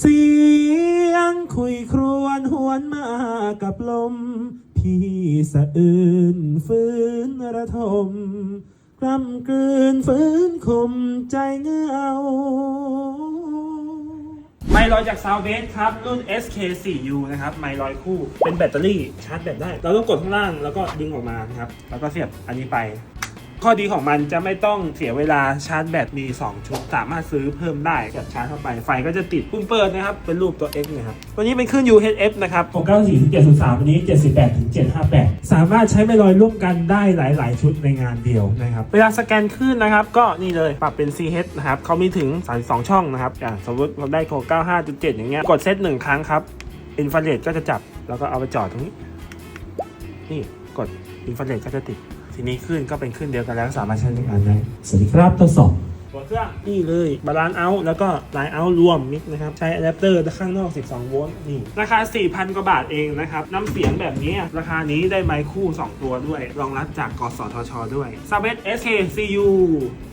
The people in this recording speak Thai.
เสียงคุยครวญหวนมากับลม พี่สะอื่นฟื้นระทมกล้ำกลืนฟื้นคมใจเงาไมค์ลอยจากซาวเบสครับ รุ่น SK4U นะครับ ไมค์ลอยคู่ เป็นแบตเตอรี่ชาร์จแบตได้ เราต้องกดข้างล่างแล้วก็ดึงออกมาครับ แล้วก็เสียบอันนี้ไป ข้อดีของมันจะไม่ต้องเสียเวลาชาร์จแบตมี 2 ชุด สามารถซื้อเพิ่มได้กับชาร์จเข้าไปไฟก็จะติดปุ่มเปิดนะครับ เป็นรูปตัว X นะครับตัวนี้เป็นขึ้น UHF นะครับ694.703อันนี้ 78ถึง758 สามารถใช้ไมลอยร่วมกันได้หลาย ๆ ชุดในงานเดียวนะครับ เวลาสแกนขึ้นนะครับ ก็นี่เลยปรับเป็น CH นะครับเขามีถึง 32 ช่องนะครับอย่างสมมติเราได้โค95.7 อย่างเงี้ยกดเซตหนึ่งครั้งครับอินฟราเรดก็จะจับแล้วก็เอาไปจอดตรงนี้ นี่กดอินฟราเรดก็จะติด ทีนี้ขึ้นก็เป็นขึ้นเดียวกันแล้วสามารถใช้ในงานได้สวัสดีครับทดสอบตัวเครื่องนี่เลยบาลานซ์เอาแล้วก็ไลน์เอารวมมิกนะครับ ใช้อะแดปเตอร์ข้างนอก 12 โวลต์นี่ราคา 4,000 กว่าบาทเองนะครับ น้ำเสียงแบบนี้ ราคานี้ได้ไมค์คู่ 2 ตัวด้วย รองรับจากกสทช ด้วย s a b e t SK CU